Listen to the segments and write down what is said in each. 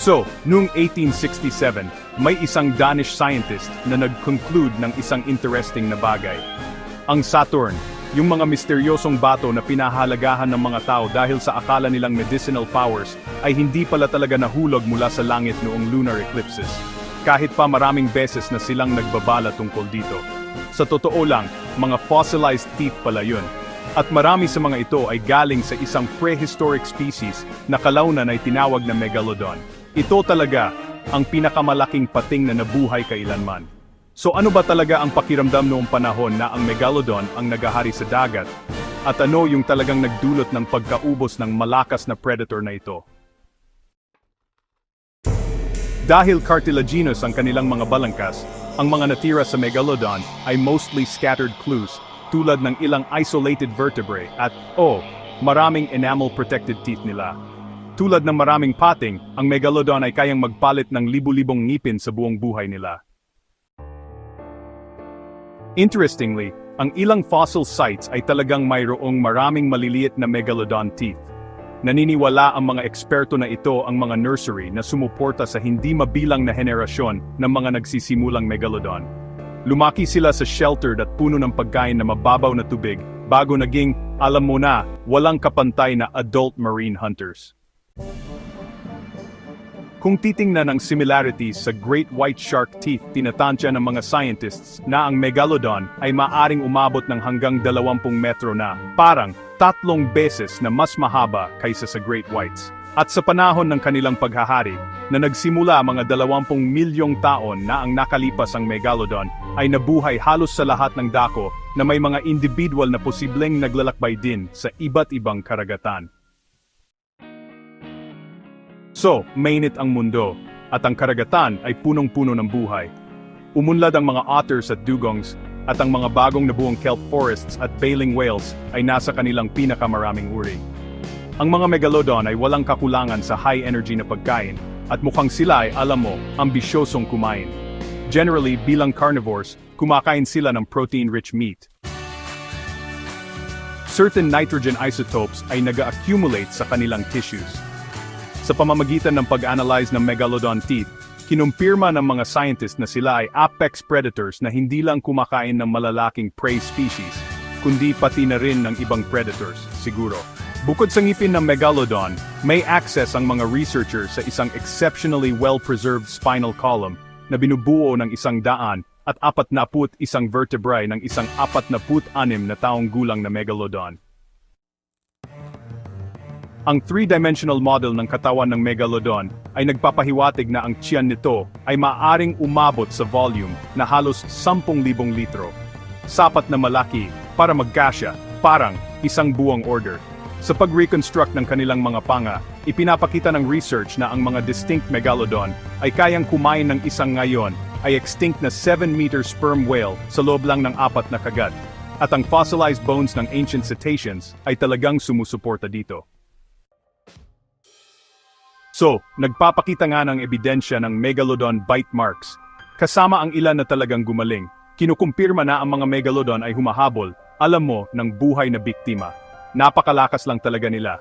So, noong 1867, may isang Danish scientist na nag-conclude ng isang interesting na bagay. Ang Saturn, yung mga misteryosong bato na pinahalagahan ng mga tao dahil sa akala nilang medicinal powers, ay hindi pala talaga nahulog mula sa langit noong lunar eclipses. Kahit pa maraming beses na silang nagbabala tungkol dito. Sa totoo lang, mga fossilized teeth pala yun. At marami sa mga ito ay galing sa isang prehistoric species na kalaunan ay tinawag na megalodon. Ito talaga ang pinakamalaking pating na nabuhay kailanman. So ano ba talaga ang pakiramdam noong panahon na ang megalodon ang nagahari sa dagat? At ano yung talagang nagdulot ng pagkaubos ng malakas na predator na ito? Dahil cartilaginous ang kanilang mga balangkas, ang mga natira sa megalodon ay mostly scattered clues tulad ng ilang isolated vertebrae at, oh, maraming enamel-protected teeth nila. Tulad ng maraming pating, ang megalodon ay kayang magpalit ng libu-libong ngipin sa buong buhay nila. Interestingly, ang ilang fossil sites ay talagang mayroong maraming maliliit na megalodon teeth. Naniniwala ang mga eksperto na ito ang mga nursery na sumuporta sa hindi mabilang na henerasyon ng mga nagsisimulang megalodon. Lumaki sila sa sheltered at puno ng pagkain na mababaw na tubig bago naging, alam mo na, walang kapantay na adult marine hunters. Kung titingnan ang similarities sa great white shark teeth, tinatansya ng mga scientists na ang megalodon ay maaring umabot ng hanggang 20 metro na, parang tatlong beses na mas mahaba kaysa sa great whites. At sa panahon ng kanilang paghahari, na nagsimula mga 20 milyong taon na ang nakalipas ang megalodon, ay nabuhay halos sa lahat ng dako na may mga individual na posibleng naglalakbay din sa iba't ibang karagatan. So, mainit ang mundo, at ang karagatan ay punong-puno ng buhay. Umunlad ang mga otters at dugongs, at ang mga bagong nabuong kelp forests at baleen whales ay nasa kanilang pinakamaraming uri. Ang mga megalodon ay walang kakulangan sa high-energy na pagkain, at mukhang sila ay, alam mo, ambisyosong kumain. Generally, bilang carnivores, kumakain sila ng protein-rich meat. Certain nitrogen isotopes ay nag-accumulate sa kanilang tissues. Sa pamamagitan ng pag-analyze ng megalodon teeth, kinumpirma ng mga scientist na sila ay apex predators na hindi lang kumakain ng malalaking prey species, kundi pati na rin ng ibang predators, siguro. Bukod sa ngipin ng megalodon, may access ang mga researchers sa isang exceptionally well-preserved spinal column na binubuo ng isang daan at apat na put isang vertebrae ng isang apat na put anim na taong gulang na megalodon. Ang three-dimensional model ng katawan ng megalodon ay nagpapahiwatig na ang tiyan nito ay maaring umabot sa volume na halos 10,000 litro. Sapat na malaki para magkasya, parang isang buwang order. Sa pag-reconstruct ng kanilang mga panga, ipinapakita ng research na ang mga distinct megalodon ay kayang kumain ng isang ngayon ay extinct na 7-meter sperm whale sa loob lang ng apat na kagat. At ang fossilized bones ng ancient cetaceans ay talagang sumusuporta dito. So, nagpapakita nga ng ebidensya ng megalodon bite marks. Kasama ang ilan na talagang gumaling. Kinukumpirma na ang mga megalodon ay humahabol, alam mo, ng buhay na biktima. Napakalakas lang talaga nila.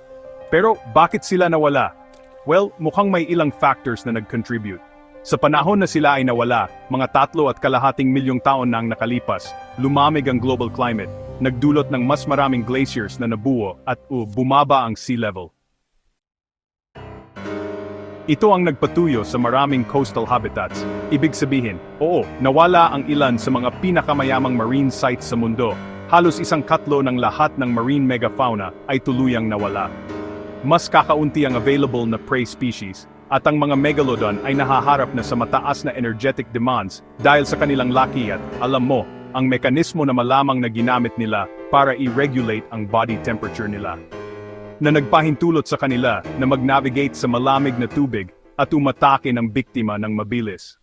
Pero bakit sila nawala? Well, mukhang may ilang factors na nag-contribute. Sa panahon na sila ay nawala, mga tatlo at kalahating milyong taon na ang nakalipas, lumamig ang global climate, nagdulot ng mas maraming glaciers na nabuo at uh, bumaba ang sea level. Ito ang nagpatuyo sa maraming coastal habitats. Ibig sabihin, oo, nawala ang ilan sa mga pinakamayamang marine sites sa mundo. Halos isang katlo ng lahat ng marine megafauna ay tuluyang nawala. Mas kakaunti ang available na prey species, at ang mga megalodon ay nahaharap na sa mataas na energetic demands dahil sa kanilang laki at, alam mo, ang mekanismo na malamang na ginamit nila para i-regulate ang body temperature nila na nagpahintulot sa kanila na mag-navigate sa malamig na tubig at umatake ng biktima ng mabilis.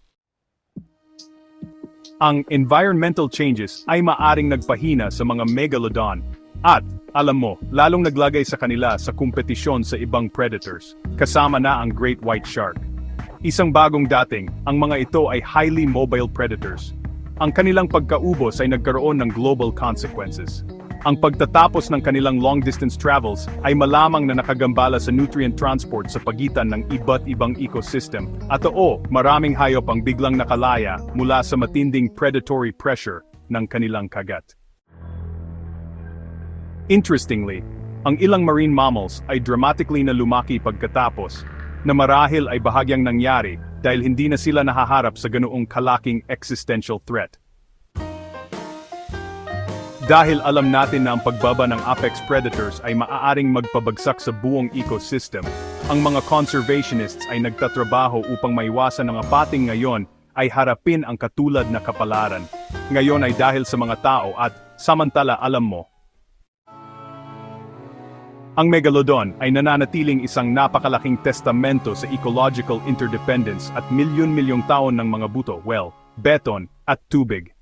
Ang environmental changes ay maaring nagpahina sa mga megalodon at, alam mo, lalong naglagay sa kanila sa kompetisyon sa ibang predators, kasama na ang great white shark. Isang bagong dating, ang mga ito ay highly mobile predators. Ang kanilang pagkaubos ay nagkaroon ng global consequences. Ang pagtatapos ng kanilang long-distance travels ay malamang na nakagambala sa nutrient transport sa pagitan ng iba't ibang ecosystem. At oo, maraming hayop ang biglang nakalaya mula sa matinding predatory pressure ng kanilang kagat. Interestingly, ang ilang marine mammals ay dramatically na lumaki pagkatapos, na marahil ay bahagyang nangyari dahil hindi na sila nahaharap sa ganoong kalaking existential threat. Dahil alam natin na ang pagbaba ng apex predators ay maaaring magpabagsak sa buong ecosystem, ang mga conservationists ay nagtatrabaho upang maiwasan ang apating ngayon ay harapin ang katulad na kapalaran. Ngayon ay dahil sa mga tao at, samantala alam mo, ang megalodon ay nananatiling isang napakalaking testamento sa ecological interdependence at milyon-milyong taon ng mga buto, well, beton, at tubig.